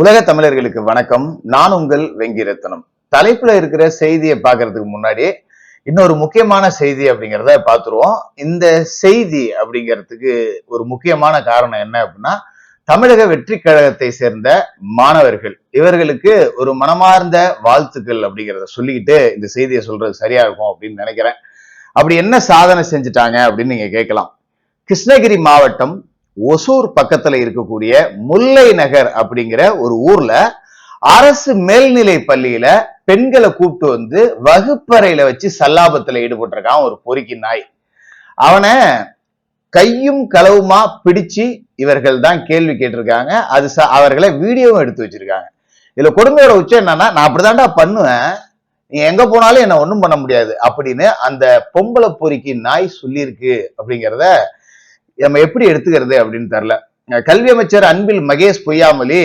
உலக தமிழர்களுக்கு வணக்கம். நான் உங்கள் வெங்கிரத்தனம். தலைப்புல இருக்கிற செய்தியை பார்க்கறதுக்கு முன்னாடி இன்னொரு முக்கியமான செய்தி அப்படிங்கிறத பார்த்துருவோம். இந்த செய்தி அப்படிங்கிறதுக்கு ஒரு முக்கியமான காரணம் என்ன அப்படின்னா தமிழக வெற்றி கழகத்தை சேர்ந்த மாணவர்கள். இவர்களுக்கு ஒரு மனமார்ந்த வாழ்த்துக்கள் அப்படிங்கிறத சொல்லிக்கிட்டு இந்த செய்தியை சொல்றது சரியா இருக்கும் அப்படின்னு நினைக்கிறேன். அப்படி என்ன சாதனை செஞ்சுட்டாங்க அப்படின்னு நீங்க கேட்கலாம். கிருஷ்ணகிரி மாவட்டம் ஒசூர் பக்கத்துல இருக்கக்கூடிய முல்லை நகர் அப்படிங்கிற ஒரு ஊர்ல அரசு மேல்நிலை பள்ளியில பெண்களை கூப்பிட்டு வந்து வகுப்பறையில வச்சு சல்லாபத்துல ஈடுபட்டிருக்கான் ஒரு பொறுக்கி நாய். அவனை கையும் களவுமா பிடிச்சு இவர்கள் தான் கேள்வி கேட்டிருக்காங்க. அது ச- அவர்களை வீடியோவும் எடுத்து வச்சிருக்காங்க. இதுல கொடுமையோட உச்சம் என்னன்னா நான் அப்படிதான்டா பண்ணுவேன். நீ எங்க போனாலும் என்ன ஒண்ணும் பண்ண முடியாது அப்படின்னு அந்த பொம்பளை பொறுக்கி நாய் சொல்லியிருக்கு அப்படிங்கிறத நம்ம எப்படி எடுத்துக்கிறது அப்படின்னு தெரில கல்வி அமைச்சர் அன்பில் மகேஷ் பொய்யாமலி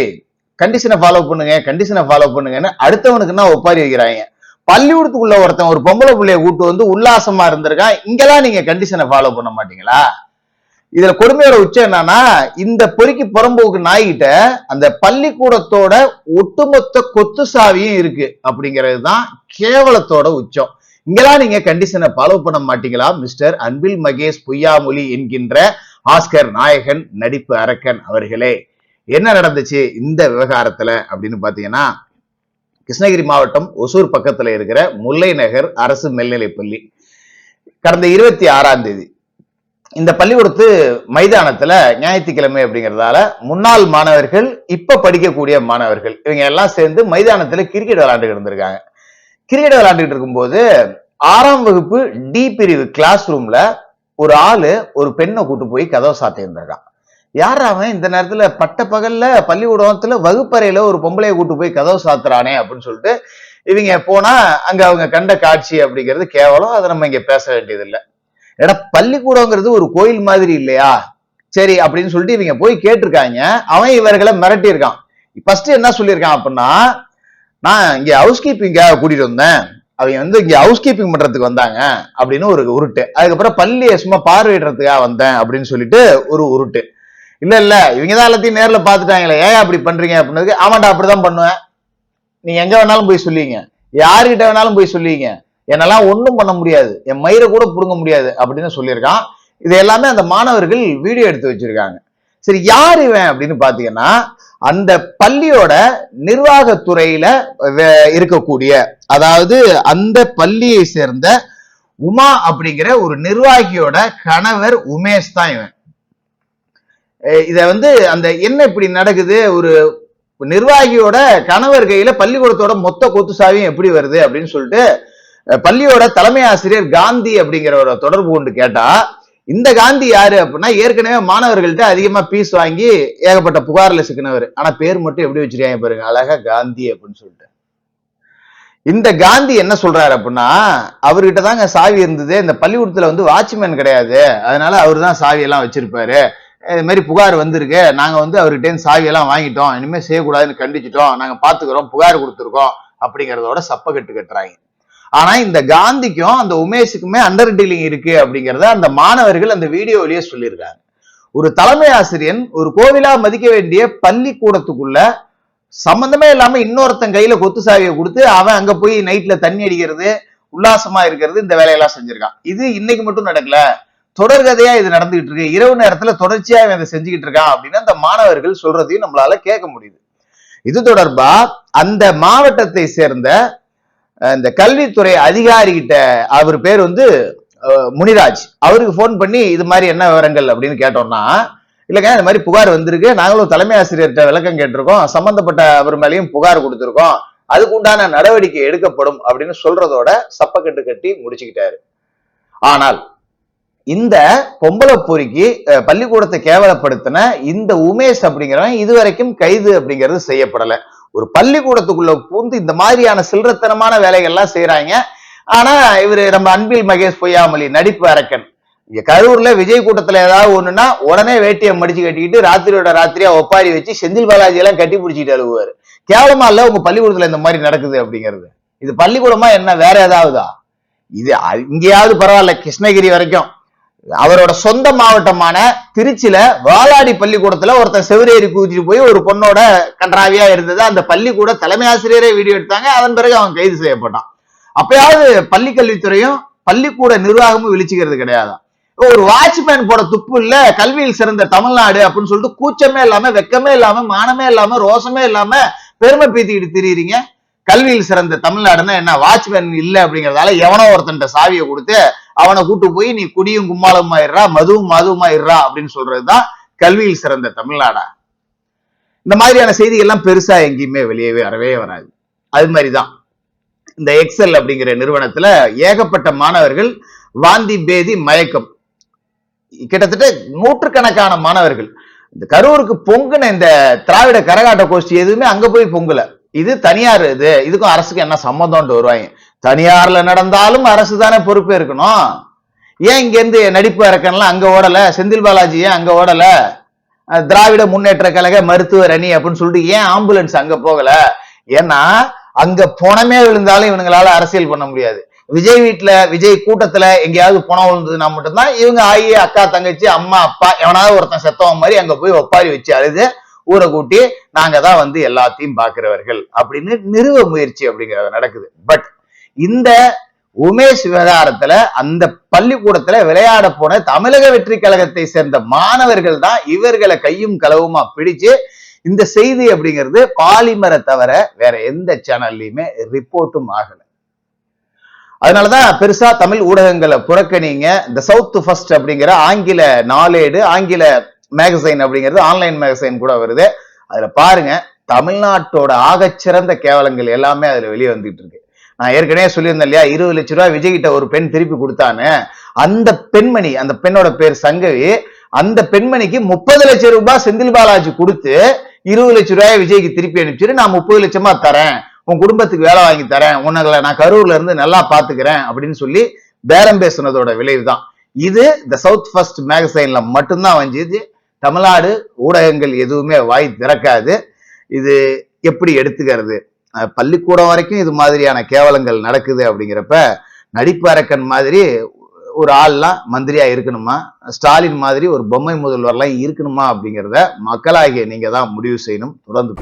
கண்டிஷனை ஃபாலோ பண்ணுங்க கண்டிஷனை ஃபாலோ பண்ணுங்கன்னு அடுத்தவனுக்குன்னா ஒப்பாரி வைக்கிறாங்க. பள்ளிக்கூடத்துக்குள்ள ஒருத்தன் ஒரு பொம்பளை பிள்ளைய கூட்டு வந்து உல்லாசமா இருந்திருக்கான். இங்கெல்லாம் நீங்க கண்டிஷனை ஃபாலோ பண்ண மாட்டீங்களா? இதுல கொடுமையோட உச்சம் என்னன்னா இந்த பொறுக்கி புறம்போக்கு நாய்கிட்ட அந்த பள்ளிக்கூடத்தோட ஒட்டுமொத்த கொத்து சாவியும் இருக்கு அப்படிங்கிறது தான் கேவலத்தோட உச்சம். இங்கெல்லாம் நீங்க கண்டிஷனை ஃபாலோ பண்ண மாட்டீங்களா? மிஸ்டர் அன்பில் மகேஷ் பொய்யாமொழி என்கின்ற ஆஸ்கர் நாயகன் நடிப்பு அரக்கன் அவர்களே. என்ன நடந்துச்சு இந்த விவகாரத்துல அப்படின்னு பாத்தீங்கன்னா கிருஷ்ணகிரி மாவட்டம் ஒசூர் பக்கத்துல இருக்கிற முல்லை நகர் அரசு மேல்நிலைப்பள்ளி. கடந்த இருபத்தி ஆறாம் தேதி. இந்த பள்ளிக்கூடத்து மைதானத்துல ஞாயிற்றுக்கிழமை அப்படிங்கறதால முன்னாள் மாணவர்கள் இப்ப படிக்கக்கூடிய மாணவர்கள் இவங்க எல்லாம் சேர்ந்து மைதானத்துல கிரிக்கெட் விளையாண்டு இருந்திருக்காங்க. கிரிக்கெட் விளையாண்டுட்டு இருக்கும்போது ஆறாம் வகுப்பு டி பிரிவு கிளாஸ் ரூம்ல ஒரு ஆளு ஒரு பெண்ணை கூட்டு போய் கதவை சாத்தியிருந்திருக்கான். யார் அவன்? இந்த நேரத்துல பட்ட பகல்ல பள்ளிக்கூடத்துல வகுப்பறையில ஒரு பொம்பளைய கூட்டு போய் கதவை சாத்துறானே அப்படின்னு சொல்லிட்டு இவங்க போனா அங்க அவங்க கண்ட காட்சி அப்படிங்கிறது கேவலம். அதை நம்ம இங்க பேச வேண்டியது இல்லை ஏடா பள்ளிக்கூடங்கிறது ஒரு கோயில் மாதிரி இல்லையா? சரி அப்படின்னு சொல்லிட்டு இவங்க போய் கேட்டிருக்காங்க. அவன் இவர்களை மிரட்டியிருக்கான். ஃபர்ஸ்ட் என்ன சொல்லியிருக்கான் அப்படின்னா நான் இங்க ஹவுஸ் கீப்பிங்காக கூட்டிட்டு வந்தேன்? அவங்க வந்து இங்க ஹவுஸ் கீப்பிங் பண்றதுக்கு வந்தாங்க அப்படின்னு ஒரு உருட்டு. அதுக்கப்புறம் பள்ளியை சும்மா பார்வையிடுறதுக்காக வந்தேன் அப்படின்னு சொல்லிட்டு ஒரு உருட்டு. இல்ல இல்ல இவங்க தான் எல்லாத்தையும் நேர்ல பாத்துட்டாங்களே ஏன் அப்படி பண்றீங்க அப்படின்னதுக்கு ஆமாண்டா அப்படிதான் பண்ணுவேன். நீங்க எங்க வேணாலும் போய் சொல்லிங்க யாருகிட்ட வேணாலும் போய் சொல்லிங்க என்னெல்லாம் ஒன்றும் பண்ண முடியாது. என் மயிரை கூட புடுங்க முடியாது அப்படின்னு சொல்லியிருக்கான். இது எல்லாமே அந்த மாணவர்கள் வீடியோ எடுத்து வச்சிருக்காங்க. சரி யார் இவன் அப்படின்னு பாத்தீங்கன்னா அந்த பள்ளியோட நிர்வாகத்துறையில இருக்கக்கூடிய அதாவது அந்த பள்ளியை சேர்ந்த உமா அப்படிங்கிற ஒரு நிர்வாகியோட கணவர் உமேஷ் தான் இவன். இத வந்து அந்த என்ன இப்படி நடக்குது? ஒரு நிர்வாகியோட கணவர் கையில பள்ளிக்கூடத்தோட மொத்த கொத்து சாவியும் எப்படி வருது அப்படின்னு சொல்லிட்டு பள்ளியோட தலைமை ஆசிரியர் காந்தி அப்படிங்கிறவரை தொடர்பு கொண்டு கேட்டா இந்த காந்தி யாரு அப்படின்னா ஏற்கனவே மாணவர்கள்ட்ட அதிகமா பீஸ் வாங்கி ஏகப்பட்ட புகார்ல சிக்கினவர். ஆனா பேர் மட்டும் எப்படி வச்சிருக்காங்க பாருங்க. அழகா காந்தி அப்படின்னு சொல்லிட்டு. இந்த காந்தி என்ன சொல்றாரு அப்படின்னா அவர்கிட்ட தாங்க சாவி இருந்தது. இந்த பள்ளிக்கூடத்துல வந்து வாட்ச்மேன் கிடையாது. அதனால அவர் தான் சாவியெல்லாம் வச்சிருப்பாரு. இது மாதிரி புகார் வந்திருக்கு. நாங்க வந்து அவர்கிட்ட சாவியெல்லாம் வாங்கிட்டோம். இனிமேல் செய்யக்கூடாதுன்னு கண்டிச்சிட்டோம். நாங்க பாத்துக்கிறோம். புகார் கொடுத்துருக்கோம். அப்படிங்கிறதோட சப்ப கட்டு கட்டுறாங்க. ஆனா இந்த காந்திக்கும் அந்த உமேஷுக்குமே அண்டர் டீலிங் இருக்கு அப்படிங்கறத அந்த மாணவர்கள் அந்த வீடியோலயே சொல்லியிருக்காங்க. ஒரு தலைமை ஆசிரியன் ஒரு கோவிலா மதிக்க வேண்டிய பள்ளிக்கூடத்துக்குள்ள சம்பந்தமே இல்லாம இன்னொருத்தன் கையில கொத்து சாவியை கொடுத்து அவன் அங்க போய் நைட்ல தண்ணி அடிக்கிறது உல்லாசமா இருக்கிறது இந்த வேலையெல்லாம் செஞ்சிருக்கான். இது இன்னைக்கு மட்டும் நடக்கல. தொடர்கதையா இது நடந்துகிட்டு இருக்கு. இரவு நேரத்துல தொடர்ச்சியா இவன் இதை செஞ்சுக்கிட்டு இருக்கான் அப்படின்னு அந்த மாணவர்கள் சொல்றதையும் நம்மளால கேட்க முடியுது. இது தொடர்பா அந்த மாவட்டத்தை சேர்ந்த இந்த கல்வித்துறை அதிகாரிகிட்ட அவர் பேர் வந்து முனிராஜ். அவருக்கு ஃபோன் பண்ணி இது மாதிரி என்ன விவரங்கள் அப்படின்னு கேட்டோம்னா இல்லைங்க இந்த மாதிரி புகார் வந்திருக்கு. நாங்களும் தலைமை ஆசிரியர்கிட்ட விளக்கம் கேட்டிருக்கோம். சம்பந்தப்பட்ட அவர் மேலேயும் புகார் கொடுத்திருக்கோம். அதுக்கு உண்டான நடவடிக்கை எடுக்கப்படும் அப்படின்னு சொல்றதோட சப்பக்கட்டு கட்டி முடிச்சுக்கிட்டாரு. ஆனால் இந்த பொம்பளை பொறுக்கி பள்ளிக்கூடத்தை கேவலப்படுத்தின இந்த உமேஷ் அப்படிங்கிறவன் இதுவரைக்கும் கைது அப்படிங்கிறது செய்யப்படல. ஒரு பள்ளிக்கூடத்துக்குள்ள பூந்து இந்த மாதிரியான சில்லறத்தனமான வேலைகள்லாம் செய்யறாங்க ஆனா இவரு நம்ம அன்பில் மகேஷ் பொய்யாமலி நடிப்பு அரக்கன். இங்க கரூர்ல விஜய் கூட்டத்துல ஏதாவது ஒண்ணுன்னா உடனே வேட்டியை மடிச்சு கட்டிக்கிட்டு ராத்திரியோட ராத்திரியா ஒப்பாரி வச்சு செந்தில் பாலாஜி எல்லாம் கட்டி பிடிச்சிட்டு அழுவாரு கேவலமா இல்ல உங்க பள்ளிக்கூடத்துல இந்த மாதிரி நடக்குது அப்படிங்கிறது. இது பள்ளிக்கூடமா என்ன வேற ஏதாவதா? இது இங்கேயாவது பரவாயில்ல கிருஷ்ணகிரி வரைக்கும். அவரோட சொந்த மாவட்டமான திருச்சியில வாலாடி பள்ளிக்கூடத்துல ஒருத்தன் செவிரேறி குதிச்சுட்டு போய் ஒரு பொண்ணோட கன்றாவியா இருந்தது. அந்த பள்ளிக்கூட தலைமை ஆசிரியரே வீடியோ எடுத்தாங்க. அதன் பிறகு அவன் கைது செய்யப்பட்டான். அப்பயாவது பள்ளி கல்வித்துறையும் பள்ளிக்கூட நிர்வாகமும் விழிச்சுக்கிறது கிடையாது. ஒரு வாட்ச்மேன் போட துப்பு இல்ல கல்வியில் சிறந்த தமிழ்நாடு அப்படின்னு சொல்லிட்டு கூச்சமே இல்லாம வெக்கமே இல்லாம மானமே இல்லாம ரோசமே இல்லாம பெருமை பீத்திக்கிட்டு திரியிறீங்க. கல்வியில் சிறந்த தமிழ்நாடுன்னா என்ன வாட்ச்மேன் இல்ல அப்படிங்கறதால எவனோ ஒருத்தன் சாவியை கொடுத்து அவனை கூட்டு போய் நீ குடியும் கும்மாளம் ஆயிடுறா மதுவும் மதுவும் ஆயிடுறா அப்படின்னு சொல்றதுதான் கல்வியில் சிறந்த தமிழ்நாடா. இந்த மாதிரியான செய்திகள்லாம் பெருசா எங்கேயுமே வெளியவே வரவே வராது. அது மாதிரிதான். இந்த எக்ஸல் அப்படிங்கிற நிறுவனத்துல ஏகப்பட்ட மாணவர்கள் வாந்தி பேதி மயக்கம். கிட்டத்தட்ட நூற்றுக்கணக்கான மாணவர்கள். இந்த கரூருக்கு பொங்குன இந்த திராவிட கரகாட்ட கோஷ்டி எதுவுமே அங்க போய் பொங்கல. இது தனியார் இது. இதுக்கும் அரசுக்கு என்ன சம்மந்தம்ட்டு வருவாங்க. தனியார்ல நடந்தாலும் அரசு தானே பொறுப்பு இருக்கணும். ஏன் இங்க இருந்து நடிப்பு இறக்கன்லாம் அங்க ஓடல? செந்தில் பாலாஜி ஏன் அங்க ஓடல? திராவிட முன்னேற்ற கழக மருத்துவர் அணி அப்படின்னு சொல்லிட்டு ஏன் ஆம்புலன்ஸ் அங்க போகல? ஏன்னா அங்க பணமே விழுந்தாலும் இவனுங்களால அரசியல் பண்ண முடியாது. விஜய் வீட்டுல விஜய் கூட்டத்துல எங்கேயாவது பணம் விழுந்ததுன்னா மட்டும்தான் இவங்க ஆயி அக்கா தங்கச்சி அம்மா அப்பா எவனாவது ஒருத்தன் செத்தவன் மாதிரி அங்க போய் ஒப்பாரி வச்சு அழுது ஊரை கூட்டி நாங்க தான் வந்து எல்லாத்தையும் பாக்குறவர்கள் அப்படின்னு நிறுவ முயற்சி அப்படிங்கறது நடக்குது. பட் இந்த உமேஷ் விவகாரத்துல அந்த பள்ளிக்கூடத்துல விளையாட போன தமிழக வெற்றி கழகத்தை சேர்ந்த மாணவர்கள் தான் இவர்களை கையும் களவுமா பிடிச்சு இந்த செய்தி அப்படிங்கிறது பாலிமரை தவிர வேற எந்த சேனல்லையுமே ரிப்போர்ட்டும் ஆகல. அதனாலதான் பெருசா தமிழ் ஊடகங்களை புறக்கணிங்க. இந்த சவுத் ஃபர்ஸ்ட் அப்படிங்கிற ஆங்கில நாளேடு ஆங்கில மேகசைன் அப்படிங்கிறது ஆன்லைன் மேகசைன் கூட வருது. அதுல பாருங்க தமிழ்நாட்டோட ஆகச்சிறந்த கேவலங்கள் எல்லாமே அதுல வெளியே வந்துட்டு இருக்கு நான் ஏற்கனவே சொல்லியிருந்தேன் இல்லையா இருபது லட்ச ரூபாய் விஜய் கிட்ட ஒரு பெண் திருப்பி கொடுத்தானு அந்த பெண்மணி அந்த பெண்ணோட பேர் சங்கவி அந்த பெண்மணிக்கு முப்பது லட்சம் ரூபாய் செந்தில் பாலாஜி கொடுத்து இருபது லட்ச ரூபாய் விஜய்க்கு திருப்பி அனுப்பிச்சிட்டு நான் முப்பது லட்சமா தரேன். உன் குடும்பத்துக்கு வேலை வாங்கி தரேன். உன்னை நான் கரூர்ல இருந்து நல்லா பாத்துக்கிறேன் அப்படின்னு சொல்லி பேரம் பேசுனதோட விளைவு தான் இது த சவுத் ஃபர்ஸ்ட் மேகசைன்ல மட்டும்தான் வந்துச்சு தமிழ்நாடு ஊடகங்கள் எதுவுமே வாய் திறக்காது. இது எப்படி எடுத்துக்கிறது? பள்ளிக்கூடம் வரைக்கும் இது மாதிரியான கேவலங்கள் நடக்குது அப்படிங்கிறப்ப நடிப்பு அரக்கன் மாதிரி ஒரு ஆள்லாம் மந்திரியாக இருக்கணுமா? ஸ்டாலின் மாதிரி ஒரு பொம்மை முதல்வர்லாம் இருக்கணுமா அப்படிங்கிறத மக்களாகிய நீங்கள் தான் முடிவு செய்யணும் தொடர்ந்து